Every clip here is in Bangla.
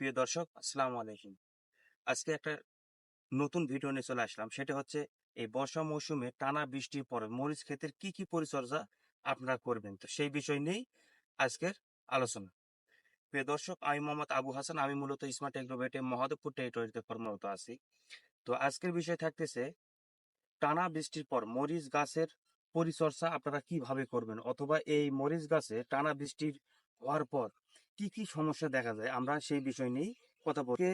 প্রিয় দর্শক, আসসালামু আলাইকুম। আজকে একটা নতুন ভিডিও নিয়ে চলে আসলাম। সেটা হচ্ছে এই বর্ষা মৌসুমে টানা বৃষ্টির পরে মরিচ ক্ষেতের কি কি পরিচর্যা আপনারা করবেন? তো সেই বিষয় নিয়েই আজকের আলোচনা। প্রিয় দর্শক, আমি মোহাম্মদ আবু হাসান। আমি মূলত স্মার্ট এগ্রোভেটে মহাদেবপুর টেরিটরিতে কর্মরত আছি। তো আজকের বিষয় থাকতেছে টানা বৃষ্টির পর মরিচ গাছের পরিচর্যা আপনারা কীভাবে করবেন? অথবা এই মরিচ গাছে টানা বৃষ্টির হওয়ার পর কি কি সমস্যা দেখা যায়? আমরা সেই বিষয় নিয়েই কথা বলতে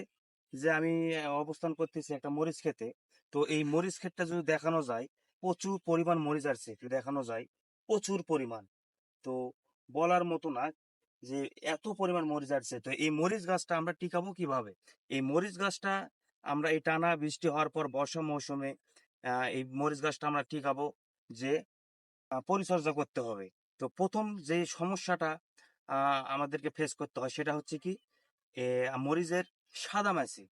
যে আমি অবস্থান করতেছি একটা মরিচ খেতে তো এই মরিচ ক্ষেতটা যদি দেখানো যায়, প্রচুর পরিমাণ মরিচ আসছে দেখানো যায়। প্রচুর পরিমাণ। তো বলার মতো না যে এত পরিমাণ মরিচ আসছে তো এই মরিচ গাছটা আমরা টিকাবো কীভাবে? এই মরিচ গাছটা আমরা, এই টানা বৃষ্টি হওয়ার পর বর্ষা মৌসুমে এই মরিচ গাছটা আমরা টিকাবো যে পরিচর্যা করতে হবে। তো প্রথম যে সমস্যাটা আমাদেরকে ফেস করতে হয়। সেটা হচ্ছে কি? মরিচের সাদা মাছি।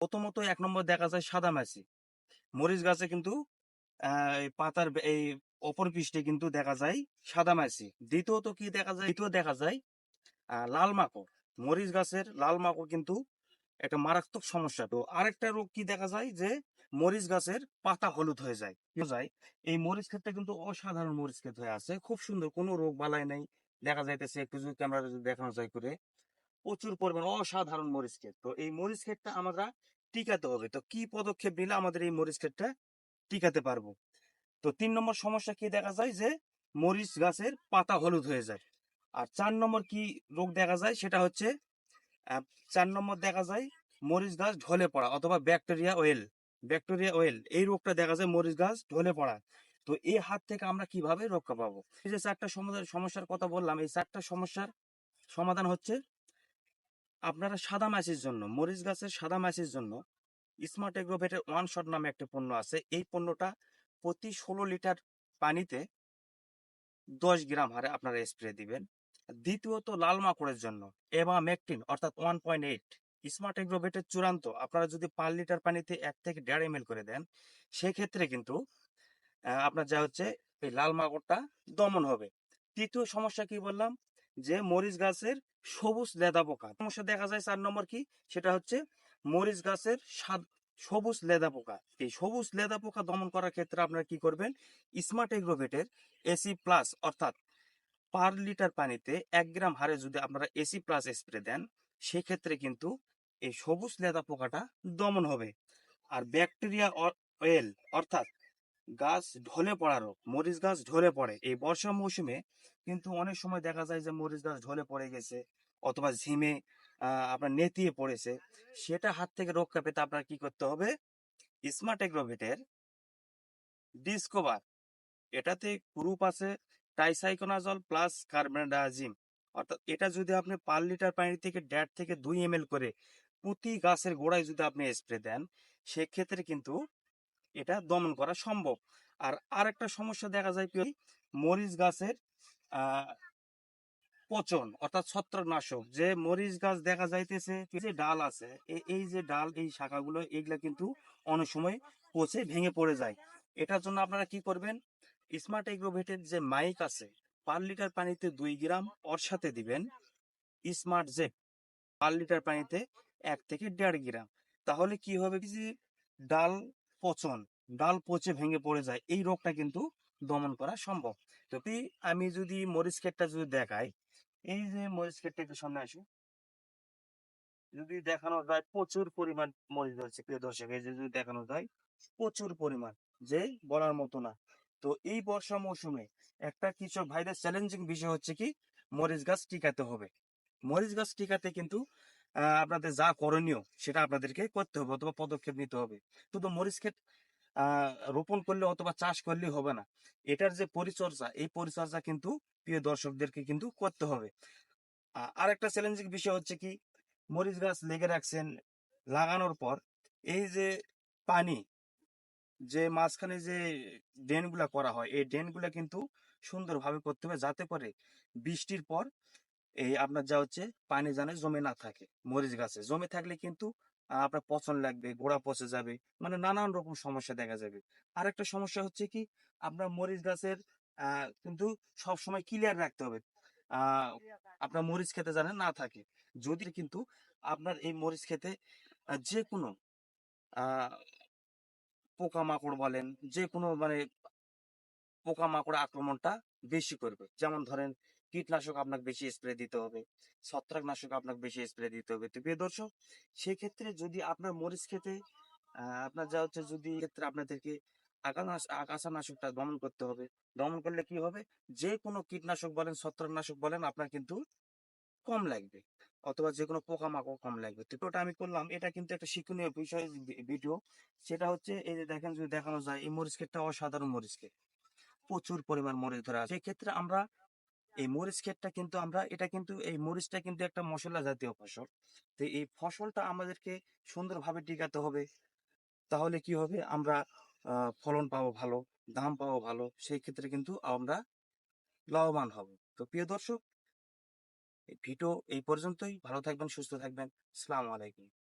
প্রথমত এক নম্বর দেখা যায় সাদা মাছি। মরিচ গাছে কিন্তু পাতার এই অপর পৃষ্ঠে কিন্তু দেখা যায় সাদা মাছি। দ্বিতীয়ত কি দেখা যায়? দ্বিতীয় দেখা যায় লাল মাকড়। মরিচ গাছের লাল মাকড় কিন্তু একটা মারাত্মক সমস্যা। তো আরেকটা রোগ কি দেখা যায়? যে মরিচ গাছের পাতা হলুদ হয়ে যায়। যায়। এই মরিচ ক্ষেতটা কিন্তু অসাধারণ মরিচ ক্ষেত হয়ে আছে। খুব সুন্দর। কোনো রোগ বালাই নেই। দেখা যাইতেছে যদি ক্যামেরা যদি দেখানো যায় করে, প্রচুর পরিমাণ অসাধারণ মরিচ ক্ষেত। তো এই মরিচ ক্ষেতটা আমরা টিকাতে হবে। তো কি পদক্ষেপ নিলে আমাদের এই মরিচ ক্ষেতটা টিকাতে পারব? তো তিন নম্বর সমস্যা কি দেখা যায় যে, মরিচ গাছের পাতা হলুদ হয়ে যায়। আর চার নম্বর কি রোগ দেখা যায় সেটা হচ্ছে চার নম্বর দেখা যায় মরিচ গাছ ঢলে পড়া অথবা ব্যাকটেরিয়া ওয়েল ব্যাকটেরিয়া ওয়েল, এই রোগটা দেখা যায় মরিচ গাছ ঢলে পড়া। তো এই হাত থেকে আমরা কীভাবে রক্ষা পাবো? এই যে চারটা সমস্যার কথা বললাম, এই চারটা সমস্যার সমাধান হচ্ছে আপনারা সাদা মাছির জন্য, মরিচ গাছের সাদা মাছির জন্য স্মার্ট এগ্রোভেটের ওয়ান শট নামে একটা পণ্য আছে। এই পণ্যটা প্রতি ষোলো লিটার পানিতে দশ গ্রাম হারে আপনারা স্প্রে দিবেন। দ্বিতীয়ত লাল মাকড়ের জন্য, এবা মেকটিন অর্থাৎ ওয়ান পয়েন্ট এইট স্মার্ট এগ্রোভেটের চূড়ান্ত, আপনারা যদি পার লিটার পানিতে এক থেকে দেড় এম করে দেন, সেক্ষেত্রে কিন্তু আপনার যা হচ্ছে, এই লাল মাকড়টা দমন হবে। তৃতীয় সমস্যা কি বললাম? যে মরিচ গাছের সবুজ লেদা পোকা। সমস্যা দেখা যায় চার নম্বর কি? সেটা হচ্ছে মরিচ গাছের সাদ, সবুজ লেদা পোকা। এই সবুজ লেদা পোকা দমন করার ক্ষেত্রে আপনারা কি করবেন? স্মার্ট এগ্রোভেটের এসি প্লাস অর্থাৎ পার লিটার পানিতে এক গ্রাম হারে যদি আপনারা এসি প্লাস স্প্রে দেন, সেক্ষেত্রে কিন্তু এই সবুজ লেদা পোকাটা দমন হবে। আর ব্যাকটেরিয়া অয়েল অর্থাৎ গাছ ঢলে পড়া রোগ, মরিচ গাছ ঢলে পড়ে। এই বর্ষা মৌসুমে কিন্তু অনেক সময় দেখা যায় যে মরিচ গাছ ঢলে পড়ে গেছে অথবা ঝিমে আপনার নেতিয়ে পড়েছে। সেটা হাত থেকে রক্ষা পেতে আপনার কি করতে হবে? স্মার্ট এগ্রোভেটের ডিসকভার। এটাতে গ্রুপ আছে টাইসাইকোনাজল প্লাস কার্বনডাজিম অর্থাৎ এটা যদি আপনি পার লিটার পানি থেকে দেড় থেকে দুই এম করে প্রতি গাছের গোড়ায় যদি আপনি স্প্রে দেন, সেক্ষেত্রে কিন্তু এটা দমন করা সম্ভব। আর আরেকটা সমস্যা দেখা যায় কি মরিচ গাছের পচন অর্থাৎ ছত্রাকনাশক। যে মরিচ গাছ দেখা যাইতেছে যে ডাল আছে এই যে ডাল, এই শাখাগুলো, এগুলা কিন্তু অনেক সময় পচে ভেঙে পড়ে যায়। এটার জন্য আপনারা কি করবেন? স্মার্ট এগ্রোভেটের যে মাইক আছে, পার লিটার পানিতে দুই গ্রাম ওর সাথে দিবেন স্মার্ট জেট পার লিটার পানিতে এক থেকে দেড় গ্রাম। তাহলে কি হবে কি যে ডাল পচন, ডাল পচে ভেঙে পড়ে যায়, এই রোগটা কিন্তু দমন করা সম্ভব। তো আমি যদি মরিচ ক্ষেতটা যদি দেখাই, এই যে মরিচ ক্ষেতটা একটু সামনে আসো যদি দেখানো যায় প্রচুর পরিমাণ মরিচ ধরছে, প্রিয় দর্শক, এই যে যদি দেখানো যায় প্রচুর পরিমাণ, যে বলার মতো না। তো এই বর্ষা মৌসুমে একটা কৃষক ভাইদের চ্যালেঞ্জিং বিষয় হচ্ছে কি, মরিচ গাছ টিকাতে হবে। মরিচ গাছ টিকাতে কিন্তু আপনাদের যা করণীয় সেটা আপনাদেরকে করতে হবে অথবা পদক্ষেপ নিতে হবে। শুধু মরিচ ক্ষেত রোপণ করলে অথবা চাষ করলে হবে না। এটার যে পরিচর্যা, এই পরিচর্যা কিন্তু প্রিয় দর্শকদেরকে কিন্তু করতে হবে। আ- আরেকটা চ্যালেঞ্জিং বিষয় হচ্ছে কি, মরিচ গাছ লেগে রাখছেন লাগানোর পর, এই যে পানি, যে মাঝখানে যে ড্রেনগুলা করা হয়, এই ড্রেনগুলা কিন্তু সুন্দরভাবে করতে হবে যাতে করে বৃষ্টির পর এই আপনার যা হচ্ছে পানি জানে জমে না থাকে, মরিচ গাছে। জমে থাকলে কিন্তু আপনার পচন লাগবে, গোড়া পচে যাবে মানে নানান রকম সমস্যা দেখা যাবে। আরেকটা সমস্যা হচ্ছে কি, আপনার মরিচ গাছের কিন্তু সব সময় ক্লিয়ার রাখতে হবে। আপনার মরিচ খেতে জানেন না থাকে। যদি কিন্তু আপনার এই মরিচ খেতে যে কোনো আহ পোকামাকড় বলেন যে কোনো মানে পোকামাকড় আক্রমণটা বেশি করবে। যেমন ধরেন কীটনাশক আপনাকে বেশি স্প্রে দিতে হবে, ছত্রাকনাশক আপনাকে বেশি স্প্রে দিতে হবে। তো প্রিয় দর্শক, সেক্ষেত্রে যদি আপনার মরিচ খেতে আপনার যা হচ্ছে যদি ক্ষেত্রে আপনাদেরকে আগানাশ, আগাছানাশকটা দমন করতে হবে। দমন করলে কি হবে? যে কোনো কীটনাশক বলেন, ছত্রাকনাশক বলেন, আপনার কিন্তু কম লাগবে অথবা যে কোনো পোকামাকড় কম লাগবে। তো ওটা আমি করলাম, এটা কিন্তু একটা শিক্ষণীয় বিষয় ভিডিও। সেটা হচ্ছে, এই যে দেখেন যদি দেখানো যায়, এই মরিচ ক্ষেতটা অসাধারণ মরিচ ক্ষেত। প্রচুর পরিমাণ মরিচ ধরা আছে। সেক্ষেত্রে আমরা এই মরিচ ক্ষেতটা কিন্তু আমরা এটা কিন্তু এই মরিচটা কিন্তু একটা মশলা জাতীয় ফসল। তো এই ফসলটা আমাদেরকে সুন্দরভাবে টিকাতে হবে। তাহলে কি হবে? আমরা ফলন পাবো ভালো দাম পাবো ভালো সেই ক্ষেত্রে কিন্তু আমরা লাভবান হব। তো প্রিয় দর্শক ভিডিও এই পর্যন্তই। ভালো থাকবেন সুস্থ থাকবেন। আসসালামু আলাইকুম।